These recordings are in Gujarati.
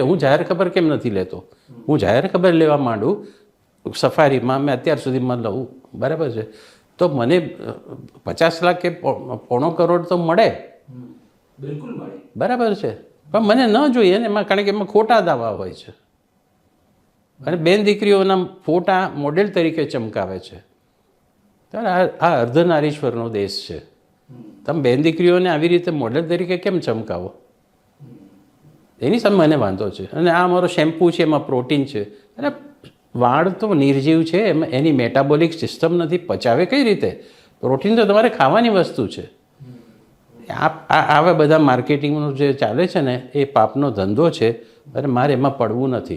હું જાહેર ખબર કેમ નથી લેતો? હું જાહેર ખબર લેવા માંડું સફારીમાં મેં અત્યાર સુધીમાં લઉં બરાબર છે? તો મને પચાસ લાખ કે પોણો કરોડ તો મળે. બિલકુલ મળે. બરાબર છે? પણ મને ન જોઈએ ને એમાં કારણ કે એમાં ખોટા દાવા હોય છે. અને બેન દીકરીઓના ફોટા મોડેલ તરીકે ચમકાવે છે. આ અર્ધનારીશ્વરનો દેશ છે. તમે બેન દીકરીઓને આવી રીતે મોડેલ તરીકે કેમ ચમકાવો? એની સામે મને વાંધો છે. અને આ મારો શેમ્પૂ છે, એમાં પ્રોટીન છે. અને વાળ તો નિર્જીવ છે, એમાં એની મેટાબોલિક સિસ્ટમ નથી, પચાવે કઈ રીતે? પ્રોટીન તો તમારે ખાવાની વસ્તુ છે. આવા બધા માર્કેટિંગનું જે ચાલે છે ને, એ પાપનો ધંધો છે, અને મારે એમાં પડવું નથી.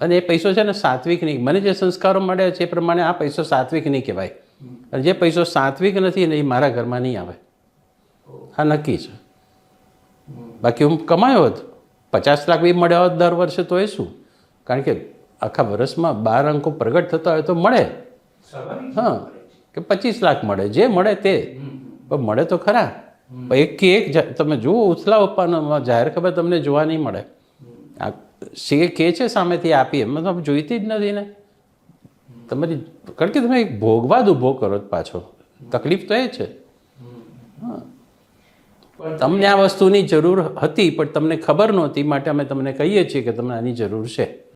અને એ પૈસો છે ને સાત્વિક નહીં. મને જે સંસ્કારો મળ્યા છે એ પ્રમાણે આ પૈસો સાત્વિક નહીં કહેવાય. અને જે પૈસો સાત્વિક નથી ને એ મારા ઘરમાં નહીં આવે. આ નક્કી છે. બાકી હું કમાયો હોત. પચાસ લાખ બી મળ્યા હોત દર વર્ષે તો એ શું? કારણ કે આખા વર્ષમાં બાર અંકો પ્રગટ થતા હોય તો મળે. હા કે પચીસ લાખ મળે જે મળે તે. પણ મળે તો ખરા. પણ એક કે એક જા- તમે જુઓ ઉથલા ઉપરના જાહેર ખબર તમને જોવા નહીં મળે. આ સી કે છે સામેથી આપી એમ તો જોઈતી જ નથી ને. તમારી કારણ કે તમે એક ભોગવાદ ઊભો કરો પાછો. તકલીફ તો એ છે. હા. તમને આ વસ્તુની જરૂર હતી, પણ તમને ખબર નહોતી, માટે અમે તમને કહીએ છીએ કે તમને આની જરૂર છે.